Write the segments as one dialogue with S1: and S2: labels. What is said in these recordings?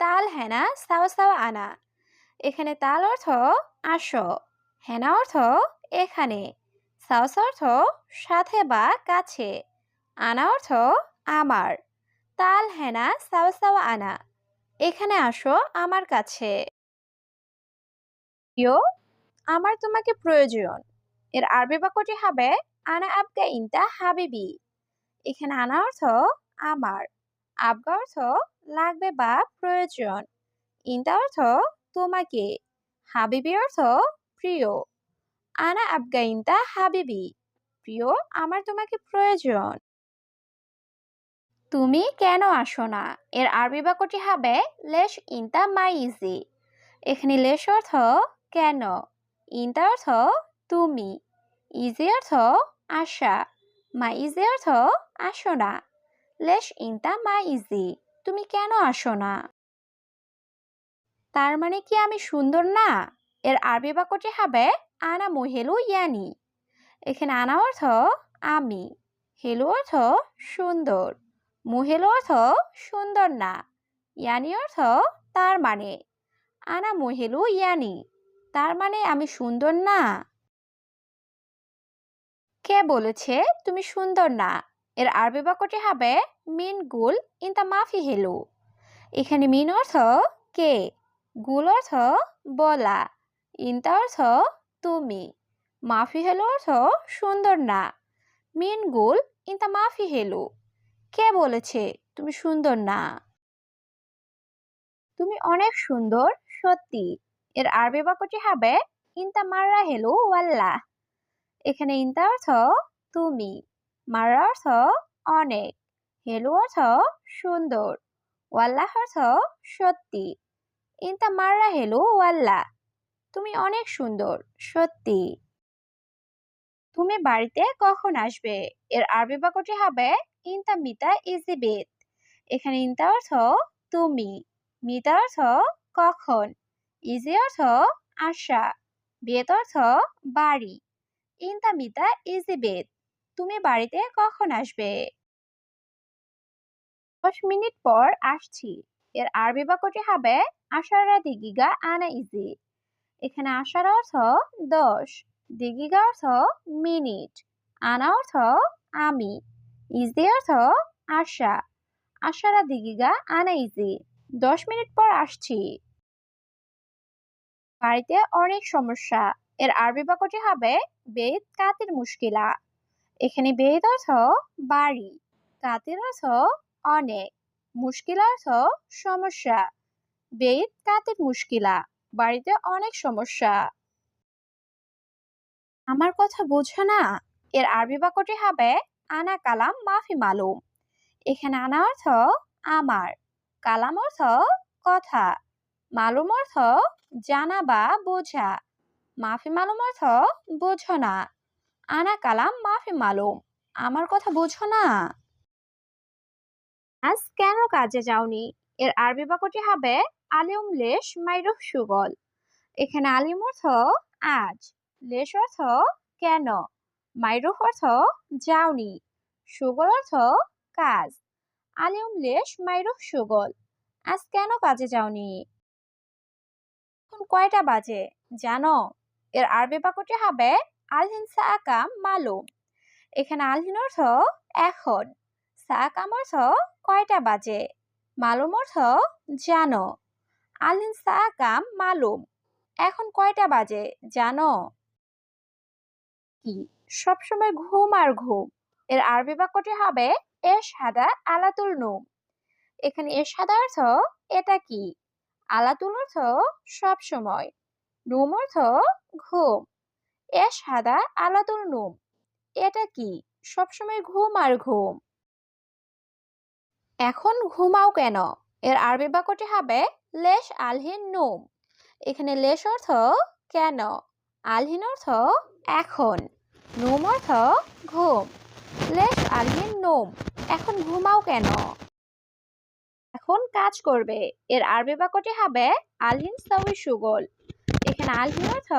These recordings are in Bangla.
S1: তাল হেনা সাওয়া সাওয়া আনা। এখানে তাল অর্থ আসো, হেনা অর্থ এখানে সাওস অর্থ সাথে বা কাছে, আনা অর্থ আমার। তাল হেনা সাওয়া সাওয়া আনা, এখানে আসো আমার কাছে। প্রিয় আমার তোমাকে প্রয়োজন। এর আরবি বাক্যটি হবে, আনা আবগা ইনতা হাবিবি। এখানে আনা অর্থ আমার, আবগা অর্থ লাগবে বা প্রয়োজন। ইনতা অর্থ তোমাকে, হাবিবি অর্থ প্রিয়। আনা আবগা ইনতা হাবিবি, প্রিয় আমার তোমাকে প্রয়োজন। তুমি কেন আসো না? এর আরবি বাক্যটি হবে, লেশ ইনতা মাই ইজি এখানে লেশ অর্থ কেন? ইনতা অর্থ তুমি। ইজি অর্থ আশা। মা ইজি অর্থ আসো না। লেশ ইনতা মা ইজি তুমি কেন আসো না? তার মানে কি আমি সুন্দর না? এর আরবি বাক্যটি হবে, আনা মহেলু ইয়ানি। এখানে আনা অর্থ, আমি। হেলু অর্থ, সুন্দর। মুহেলু অর্থ, সুন্দর না। ইয়ানি অর্থ, তার মানে। আনা মহেলু ইয়ানি। তার মানে আমি সুন্দর না। কে বলেছে তুমি সুন্দর না? এর আরবি বাক্যটি হবে মিন গুল ইনতা মাফি হেলু। এখানে মিন অর্থ কে? গুল অর্থ বলা। ইন ইনতা অর্থ তুমি। মাফি হেলু অর্থ সুন্দর না। মিন গুল ইনতা মাফি হেলু। কে বলেছে তুমি সুন্দর না? তুমি অনেক সুন্দর, সত্যি। এর আরবি বাক্যটি হবে ইনতা মাররা হেলু ওয়াল্লা। এখানে ইনতা অর্থ তুমি। মাররা অর্থ অনেক হেলু অর্থ সুন্দর ওয়াল্লাহ অর্থ সত্যি। ইনতা মাররা হেলু ওয়াল্লা, তুমি অনেক সুন্দর, সত্যি। তুমি বাড়িতে কখন আসবে? এর আরবি বাক্যটি হবে, ইনতা মিতা ইজি বেত। এখানে ইনতা অর্থ তুমি মিতা অর্থ কখন ইজি অর্থ আশা বেত অর্থ বাড়ি। ইনতা মিতা ইজি বেত। তুমি বাড়িতে কখন আসবে? দশ মিনিট পর আসছি। এর আরবি বাক্যটি হবে, আশারা দিগিগা আনা ইজি। এখানে আশার অর্থ, দশ। দিগিগা অর্থ, মিনিট। আনা অর্থ, আমি। ইজি অর্থ, আশা। আশারা দিগিগা আনা ইজি। দশ মিনিট পর আসছি। বাড়িতে অনেক সমস্যা। এর আরবি বাক্যটি হবে, বেদ কাতির মুশকিলা। এখানে বেদ অর্থ বাড়ি কাতির অর্থ অনেক, মুশকিল অর্থ সমস্যা, বেদ কাতির মুশকিলা, বাড়িতে অনেক সমস্যা। আমার কথা বোঝো না? এর আরবি বাক্যটি হবে আনা কালাম মাফি মালুম। এখানে আনা অর্থ আমার, কালাম অর্থ কথা, মালুম অর্থ জানা বা বোঝা, মাফি মালুম অর্থ বোঝো না। আনা কালাম, মাফি মালুম। আমার কথা বোঝো না। আজ কেন কাজে যাওনি? এর আরবি বাক্যটি হবে, আলিম লেশ মাইরুফ সুগল। এখানে আলিম অর্থ, আজ। লেশ অর্থ, কেন? মাইরুফ অর্থ, যাওনি। সুগল অর্থ, কাজ। আলিম লেশ মাইরুফ সুগল। আজ কেন কাজে যাওনি? এখন কয়টা বাজে? জানো? এর আরবি বাক্যটি হবে আলহিন সাকাম মালুম। এখানে আলহিন অর্থ এখন, সাকাম অর্থ কয়টা বাজে, মালুম অর্থ জানো, আলহিন সাকাম মালুম। এখন কয়টা বাজে, জানো? কি? সবসময় ঘুম আর ঘুম। এর আরবি বাক্যটি হবে এস হাদা আলাতুল নুম। এখানে এস হাদা অর্থ এটা কি? আলাতুল অর্থ সবসময়। নুম অর্থ ঘুম। এস হাদা আলাতুল নুম। এটা কি? সবসময় ঘুম আর ঘুম। এখন ঘুমাও কেন? এর আরবি বাক্যটি হবে লেশ আলহিন নোম। এখানে লেশ অর্থ কেন? আলহিন অর্থ এখন। নোম অর্থ ঘুম। লেশ আলহিন নোম। এখন ঘুমাও কেন? এখন কাজ করবে। এর আরবি বাক্যটি হবে আলহিন সবই সুগল। এখানে আলহিন অর্থ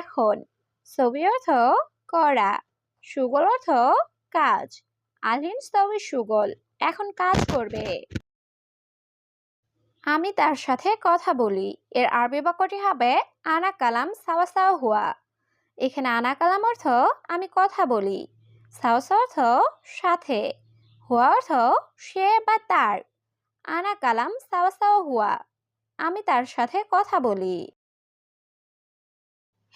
S1: এখন। ছবি অর্থ করা, সুগল অর্থ কাজ। আলহিন সবই সুগল, এখন কাজ করবে। আমি তার সাথে কথা বলি। এর আরবি বাক্যটি হবে আনা কালাম সাওয়া সাওয়া হুয়া। এখানে আনা কালাম অর্থ আমি কথা বলি। সাওসা অর্থ সাথে, হুয়া অর্থ সে বা তার। আনা কালাম সাওয়া সাওয়া হুয়া। আমি তার সাথে কথা বলি।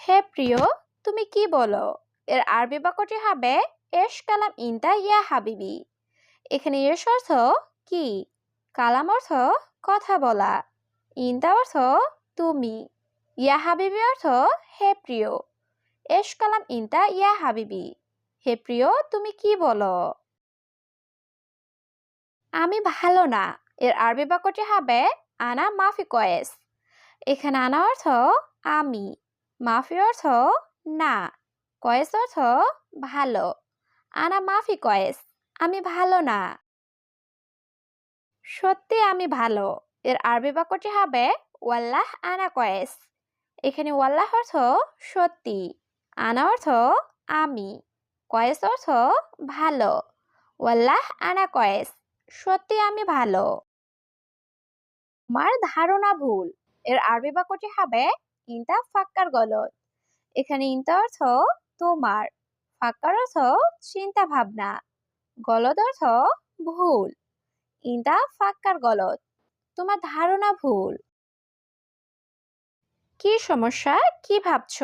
S1: হে প্রিয় তুমি কি বলো? এর আরবি বাক্যটি হবে, এশ কালাম ইনতা ইয়া হাবিবি এখানে এস অর্থ কি? কালাম অর্থ কথা বলা। ইনতা অর্থ তুমি। ইয়া হাবিবি অর্থ হে প্রিয়। এশ কালাম ইনতা ইয়া হাবিবি হে প্রিয়, তুমি কি বলো? আমি ভালো না। এর আরবি বাক্যটি হবে, আনা মাফি কয়েস এখানে আনা অর্থ আমি। মাফি অর্থ না, কয়েস অর্থ ভালো। আনা মাফি কয়েস, আমি ভালো না। সত্যি আমি ভালো। এর আরবি বাক্যটি হবে ওয়াল্লাহ আনা কয়েস। এখানে ওয়াল্লাহ অর্থ সত্যি, আনা অর্থ আমি, কয়েস অর্থ ভালো। ওয়াল্লাহ আনা কয়েস, সত্যি আমি ভালো। তোমার ধারণা ভুল। এর আরবি বাক্যটি হবে ইনতা ফাক্কার গলত এখানে ইনতা অর্থ তোমার ফাক্কার অর্থ চিন্তা ভাবনা গলত অর্থ ভুল ইনতা ফাক্কার গলত তোমার ধারণা ভুল। কি সমস্যা? কি ভাবছ?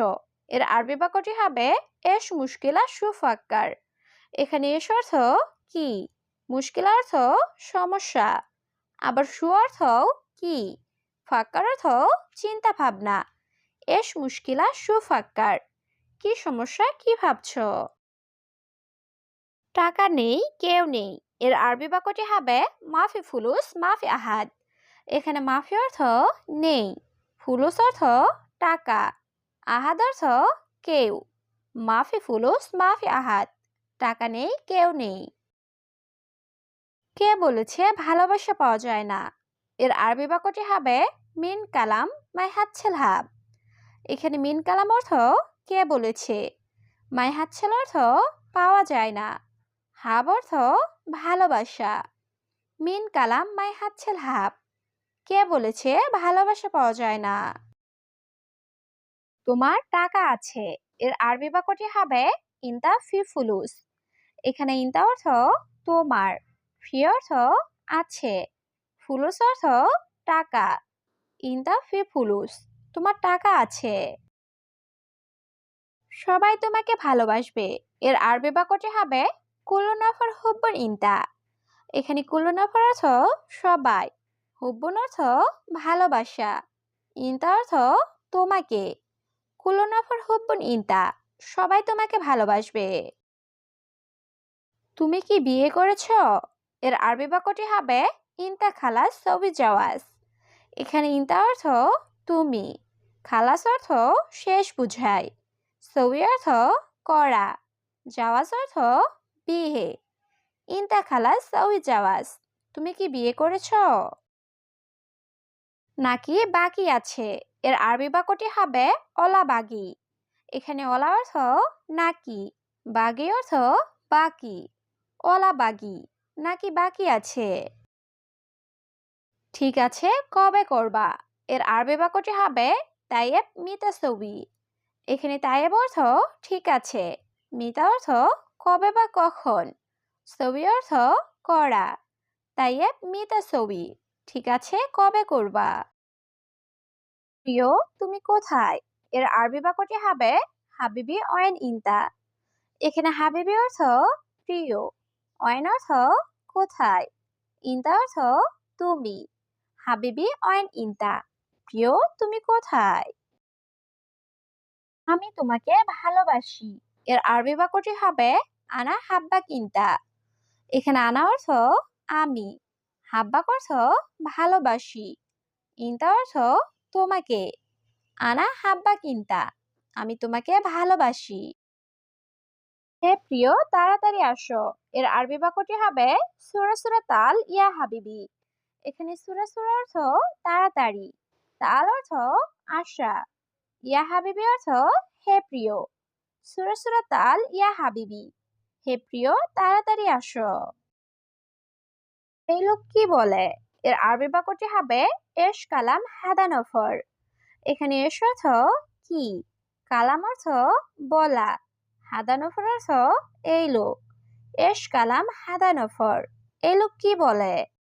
S1: এর আরবি বাক্যটি হবে এস মুশকিলা সুফাক্কার। এখানে এস অর্থ কি? মুশকিল অর্থ সমস্যা, আবার সু অর্থ কি? ফাক্কার অর্থ চিন্তা ভাবনা। এস মুশকিলা সুফাক্কার। কি সমস্যা, কি ভাবছ? টাকা নেই, কেউ নেই। এর আরবি বাক্যটি হবে, মাফি ফুলুস, মাফি আহাদ। এখানে মাফি অর্থ নেই, ফুলুস অর্থ টাকা, আহাদ অর্থ কেউ। মাফি ফুলুস, মাফি আহাদ, টাকা নেই, কেউ নেই। কে বলেছে, ভালোবাসা পাওয়া যায় না? এর আরবি বাক্যটি হবে, মিন কালাম মাই হাতছেল হাব। এখানে মিন কালাম অর্থ কে বলেছে? মাই হাতছেল অর্থ পাওয়া যায় না। হাব অর্থ ভালোবাসা। মিন কালাম মাই হাতছেল হাব। কে বলেছে ভালোবাসা পাওয়া যায় না? তোমার টাকা আছে। এর আরবি বাক্যটি হবে ইনতা ফি ফুলুস। এখানে ইনতা অর্থ তোমার। ফি অর্থ আছে। ফুলুস অর্থ টাকা। ইনতা ফি ফুলুস। তোমার টাকা আছে। সবাই তোমাকে ভালোবাসবে। এর আরবি বাক্যটি হবে? কুলুনফর হুব্বন ইনতা। এখানে কুলুনফর অর্থ সবাই। হুব্বন অর্থ ভালোবাসা। ইনতা অর্থ তোমাকে। কুলুনফর হুব্বন ইনতা। সবাই তোমাকে ভালোবাসবে। তুমি কি বিয়ে করেছ? এর আরবি বাক্যটি হবে? ইনতা খালাস সবি জাওয়াজ এখানে ইনতা অর্থ তুমি। খালাস অর্থ শেষ বুঝায় সবি অর্থ করা জাওয়াজ অর্থ বিয়ে। ইনতা খালাস সবি জাওয়াজ তুমি কি বিয়ে করেছ? নাকি বাকি আছে? এর আরবি বাক্যটি হবে অলা বাগি এখানে অলা অর্থ নাকি, বাগি অর্থ বাকি। অলা বাগি নাকি বাকি আছে? ঠিক আছে, কবে করবা? এর আরবি বাক্যটি হবে তাইয়েব মিতা ছবি। এখানে তাইয়েব অর্থ ঠিক আছে, মিতা অর্থ কবে বা কখন, ছবি অর্থ করা। তাইয়েব মিতা ছবি, ঠিক আছে, কবে করবা? প্রিয়, তুমি কোথায়? এর আরবি বাক্যটি হবে হাবিবি অয়েন ইনতা। এখানে হাবিবি অর্থ প্রিয়, অয়েন অর্থ কোথায়, ইনতা অর্থ তুমি, হাবিবি অয়েন ইনতা। প্রিয়, তুমি কোথায়? আমি তোমাকে ভালোবাসি। এর আরবি বাক্যটি হবে, আনা হাব্বা কিন্তা। এখানে আনা অর্থ, আমি। হাব্বাক অর্থ, ভালোবাসি। ইনতা অর্থ, তোমাকে। আনা হাব্বা কিন্তা। আমি তোমাকে ভালোবাসি। হে প্রিয়, তাড়াতাড়ি আসো। এর আরবি বাক্যটি হবে, সুরা সুরা তাল ইয়া হাবিবি। এখানে সুরা সুরা অর্থ, তাড়াতাড়ি। তাল অর্থ আশা। ইয়া হাবিবি অর্থ হে প্রিয়। সুরা তাল, ইয়া হাবিবি। হে প্রিয়, তাড়াতাড়ি আসো। এই লোক কি বলে? এর আরবি বাক্যটি হবে এশ কালাম হাদানফর। এখানে এস অর্থ কি? কালাম অর্থ বলা। হাদানফর অর্থ এই লোক। এশ কালাম হাদানফর। এই লোক কি বলে?